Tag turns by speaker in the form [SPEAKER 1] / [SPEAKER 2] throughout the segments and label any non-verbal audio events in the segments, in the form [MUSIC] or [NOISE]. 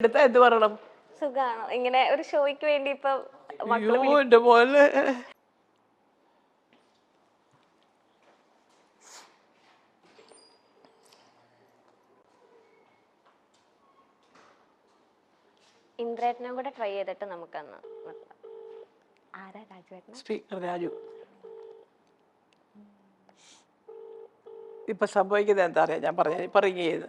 [SPEAKER 1] എടുത്താ എന്ത് പറയണം?
[SPEAKER 2] സുഖാണോ. ഇങ്ങനെ ഒരു ഷോയ്ക്ക് വേണ്ടി ഇപ്പൊ മക്കൾ
[SPEAKER 1] അയ്യോ എന്റെ പോലെ
[SPEAKER 2] ഇന്ദ്രേട്ടനും കൂടെ ട്രൈ ചെയ്തിട്ട് നമുക്കന്ന്. ആരാ രാജുവേട്ടന
[SPEAKER 1] സ്പീക്കർ രാജു. ഇപ്പൊ സംഭവിക്കുന്നത് എന്താ അറിയാം? ഞാൻ പറഞ്ഞ ഇപ്പൊ റിങ് ചെയ്ത്.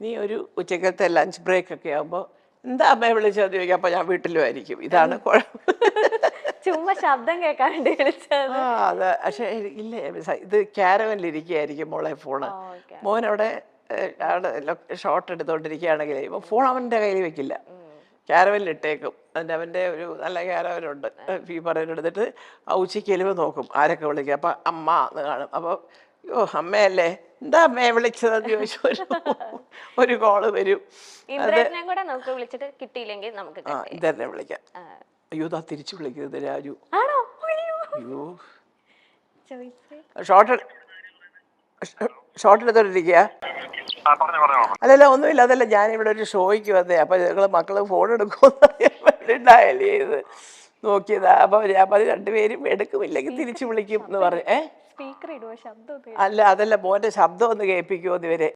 [SPEAKER 1] നീ ഒരു ഉച്ചക്കത്തെ ലഞ്ച് ബ്രേക്ക് ഒക്കെ ആകുമ്പോ എന്താ അമ്മയെ വിളിച്ചാൽ ചോദിക്കാം അപ്പൊ ഞാൻ വീട്ടിലും ആയിരിക്കും ഇതാണ് കുഴപ്പം. [LAUGHS]
[SPEAKER 2] ചുമ്മാ ശബ്ദം കേൾക്കാൻ വേണ്ടി വിളിച്ചത്.
[SPEAKER 1] ആ അത്. പക്ഷേ ഇല്ലേ ഇത് ക്യാരവനിൽ ഇരിക്കുകയായിരിക്കും മോളെ ഫോണ്.
[SPEAKER 2] മോനവിടെ
[SPEAKER 1] മോൻ അവിടെ ഷോട്ട് എടുത്തോണ്ടിരിക്കുകയാണെങ്കിൽ ഇപ്പൊ ഫോൺ അവന്റെ കയ്യിൽ വെക്കില്ല. ക്യാരവനിലിട്ടേക്കും അതിന്റെ അവന്റെ ഒരു നല്ല ക്യാരവനുണ്ട് പറയുന്നത് എടുത്തിട്ട് ആ ഉച്ചയ്ക്ക് എലുവ് നോക്കും ആരൊക്കെ വിളിക്കുക അപ്പം അമ്മ എന്ന് കാണും. അപ്പോൾ അയ്യോ അമ്മയല്ലേ? എന്താ അമ്മയെ വിളിച്ചതെന്ന് ചോദിച്ചു. ഒരു ഒരു കോൾ വരും.
[SPEAKER 2] ഇന്ദ്രേട്ടനെ കൂടെ നമുക്ക് വിളിച്ചിട്ട് കിട്ടിയില്ലെങ്കിൽ നമുക്ക്
[SPEAKER 1] ഇതന്നെ വിളിക്കാം. അയ്യോ ഇതാ തിരിച്ചു വിളിക്കുന്നത് രാജു.
[SPEAKER 2] ആണോ? അയ്യോ.
[SPEAKER 1] ഷോർട്ട് ഷോർട്ട് എടുത്തോണ്ടിരിക്കുക അല്ലല്ല ഒന്നുമില്ല അതല്ല ഞാനിവിടെ ഒരു ഷോയ്ക്ക് വന്നേ. അപ്പൊ ഞങ്ങൾ മക്കൾ ഫോൺ എടുക്കുമെന്ന് ഇത് ഡയൽ ചെയ്ത് നോക്കിയതാ. അപ്പൊ ഞാൻ പറഞ്ഞു രണ്ടുപേരും എടുക്കുമില്ലെങ്കിൽ [LAUGHS] തിരിച്ചു വിളിക്കും എന്ന് പറഞ്ഞു. ഏ?
[SPEAKER 2] സ്പീക്കർ ഇടുവോ? ശബ്ദം
[SPEAKER 1] അല്ല അതല്ല മോന്റെ ശബ്ദം ഒന്ന് കേൾപ്പിക്കുമോ ഇവരെ?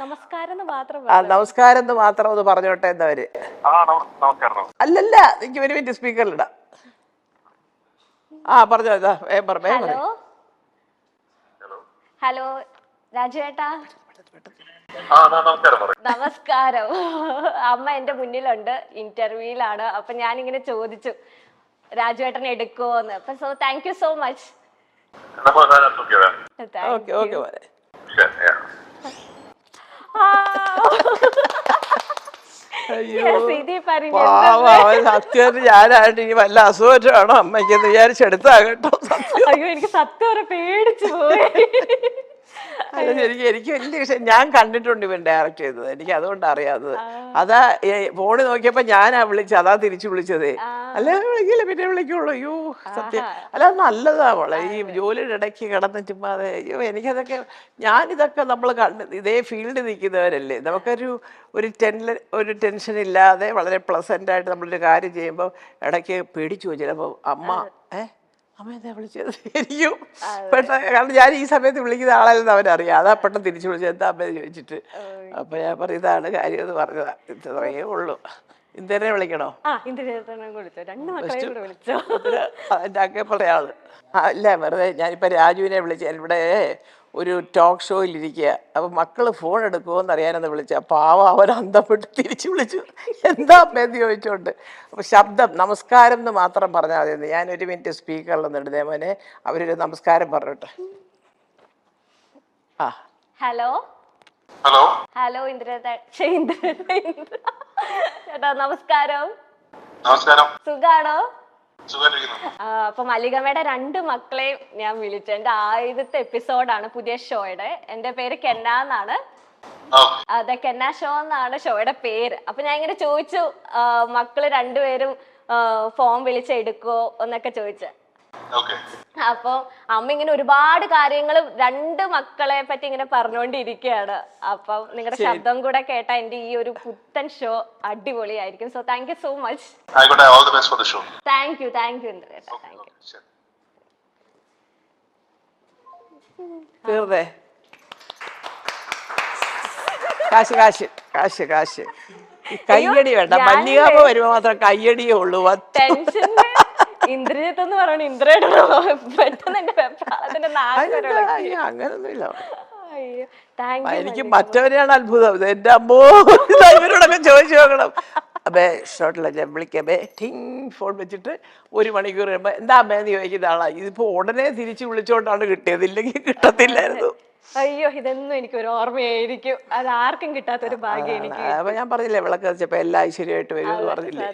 [SPEAKER 2] നമസ്കാരം എന്ന് മാത്രം
[SPEAKER 1] ആ നമസ്കാരം എന്ന് മാത്രം ഒന്ന് പറഞ്ഞോട്ടെ എന്നവര്
[SPEAKER 3] ആ നമസ്കാരം
[SPEAKER 1] അല്ലല്ല എനിക്ക് ഒരു മിനിറ്റ് സ്പീക്കറിലിടാം ആ പറഞ്ഞോ ഇതാ വേഗം
[SPEAKER 2] ഹലോ? ഹലോ? രാജുവേട്ടാ?
[SPEAKER 3] നമസ്കാരം പറയും.
[SPEAKER 2] നമസ്കാരം. അമ്മ എന്റെ മുന്നിലുണ്ട് ഇന്റർവ്യൂയിലാണ് അപ്പൊ ഞാനിങ്ങനെ ഇങ്ങനെ ചോദിച്ചു രാജുവേട്ടൻ എടുക്കുമോന്ന് അപ്പൊ so thank you so much
[SPEAKER 1] okay okay മോനെ സത്യം ഞാനായിട്ട് ഇനി വല്ല അസുഖമാണോ അമ്മയ്ക്ക് വിചാരിച്ചെടുത്താ കേട്ടോ
[SPEAKER 2] അയ്യോ എനിക്ക് സത്യം പേടിച്ചു പോയി.
[SPEAKER 1] അല്ല ശരിക്കും എനിക്ക് വലിയ വിഷയം ഞാൻ കണ്ടിട്ടുണ്ട് ഇവൻ ഡയറക്റ്റ് ചെയ്തത്. എനിക്ക് അതുകൊണ്ട് അറിയാത്തത്. അതാ ഫോണ് നോക്കിയപ്പോ ഞാനാ വിളിച്ചത്. അതാ തിരിച്ചു വിളിച്ചതേ. അല്ല വിളിക്കില്ല പിന്നെ വിളിക്കുള്ളൂ. അയ്യോ സത്യം. അല്ല അത് നല്ലതാ മോളെ ഈ ജോലിയുടെ ഇടയ്ക്ക് കിടന്ന് ചുമ്മാതെ അയ്യോ എനിക്കതൊക്കെ ഞാനിതൊക്കെ നമ്മൾ കണ്ട് ഇതേ ഫീൽഡ് നിൽക്കുന്നവരല്ലേ. നമുക്കൊരു ഒരു ടെൻ ഒരു ടെൻഷൻ ഇല്ലാതെ വളരെ പ്ലസന്റ് ആയിട്ട് നമ്മളൊരു കാര്യം ചെയ്യുമ്പോൾ ഇടയ്ക്ക് പേടിച്ചു പോയി ചിലപ്പോൾ അമ്മ ഏ? അമ്മ എന്താ വിളിച്ചത്? [LAUGHS] എനിക്കും പെട്ടെന്ന് കാരണം ഞാൻ ഈ സമയത്ത് വിളിക്കുന്ന ആളല്ലെന്ന് അവനറിയാം അതാ പെട്ടെന്ന് തിരിച്ചു വിളിച്ചത് എന്താ അമ്മ ചോദിച്ചിട്ട്. അപ്പൊ ഞാൻ പറയും ഇതാണ് കാര്യം എന്ന് പറഞ്ഞതാ. ഇത്രയേ ഉള്ളൂ. ഇന്തന്നെ വിളിക്കണോ?
[SPEAKER 2] ആ
[SPEAKER 1] അക്കെ പറയാൾ അല്ല വെറുതെ ഞാനിപ്പോ രാജുവിനെ വിളിച്ചു. ഇവിടെ ഒരു ടോക്ക് ഷോയിൽ ഇരിക്കുക മക്കൾ മക്കൾ ഫോൺ എടുക്കുമോയെന്ന് അറിയാനെന്ന് വിളിച്ച. പാവം അവൻ അന്തപ്പെട്ട് തിരിച്ചു വിളിച്ചു. എന്താ അമ്മയെന്ന് ചോദിച്ചോണ്ട്. അപ്പോൾ ശബ്ദം നമസ്കാരം എന്ന് മാത്രം പറഞ്ഞാൽ മതി. ഞാൻ ഒരു മിനിറ്റ് സ്പീക്കറിൽ നിന്നിടുന്നേ മോനെ അവരൊരു നമസ്കാരം പറഞ്ഞോട്ടെ ആ.
[SPEAKER 2] ഹലോ
[SPEAKER 3] ഹലോ
[SPEAKER 2] ഹലോ ഇന്ദ്രേട്ടാ ഇന്ദ്ര ചേട്ടാ നമസ്കാരം.
[SPEAKER 3] നമസ്കാരം.
[SPEAKER 2] സുഖാണോ? അപ്പൊ മല്ലികമ്മയുടെ രണ്ട് മക്കളെയും ഞാൻ വിളിച്ചു. എന്റെ ആദ്യത്തെ എപ്പിസോഡാണ് പുതിയ ഷോയുടെ. എന്റെ പേര് കെന്ന എന്നാണ്. അതെ കെന്ന ഷോ എന്നാണ് ഷോയുടെ പേര്. അപ്പൊ ഞാൻ ഇങ്ങനെ ചോദിച്ചു മക്കൾ രണ്ടുപേരും ഫോം വിളിച്ചെടുക്കോ എന്നൊക്കെ ചോദിച്ചു. അപ്പൊ അമ്മ ഇങ്ങനെ ഒരുപാട് കാര്യങ്ങൾ രണ്ട് മക്കളെ പറ്റി ഇങ്ങനെ പറഞ്ഞുകൊണ്ടിരിക്കുകയാണ് അപ്പൊ നിങ്ങളുടെ ശബ്ദം കൂടെ കേട്ട എന്റെ ഈ ഒരു പുത്തൻ ഷോ അടിപൊളിയായിരിക്കും. So thank you so much
[SPEAKER 3] ആയിക്കോട്ടെ all the best for the show
[SPEAKER 2] thank you thank you thank you
[SPEAKER 1] കാശ് കാശ് കാശ് കാശ്. കയ്യടി വേണ്ട. മല്ലികാമ വരുമ്പോ മാത്രം കയ്യടിയേ ഉള്ളൂ.
[SPEAKER 2] ടെൻഷൻ ഇന്ദ്രജിത്ത് എന്ന് പറയണ ഇന്ദ്രയുടെ പെട്ടെന്ന് എന്റെ വെപ്രാളത്തിന്റെ
[SPEAKER 1] അങ്ങനൊന്നുമില്ല. എനിക്ക് മറ്റവരെയാണ് അത്ഭുതം. എന്റെ അമ്മോ ഇവരോടൊക്കെ ചോദിച്ചു നോക്കണം. അബേ ഷോട്ടില്ല ഞാൻ വിളിക്കബേ ടിങ് ഫോൺ വെച്ചിട്ട് ഒരു മണിക്കൂർ കഴിയുമ്പോ എന്താ അമ്മേന്ന് ചോദിക്കുന്ന ആളാ. ഇതിപ്പോ ഉടനെ തിരിച്ചു വിളിച്ചോണ്ടാണ് കിട്ടിയത്. ഇല്ലെങ്കിൽ കിട്ടത്തില്ലായിരുന്നു.
[SPEAKER 2] അയ്യോ ഇതൊന്നും എനിക്ക് ഒരു ഓർമ്മയായിരിക്കും. അത് ആർക്കും കിട്ടാത്തൊരു ഭാഗ്യം എനിക്ക്
[SPEAKER 1] അപ്പൊ ഞാൻ പറഞ്ഞില്ലേ വിളക്ക് വെച്ചപ്പോ എല്ലാ ഐശ്വര്യമായിട്ട് വരും എന്ന് പറഞ്ഞില്ലേ?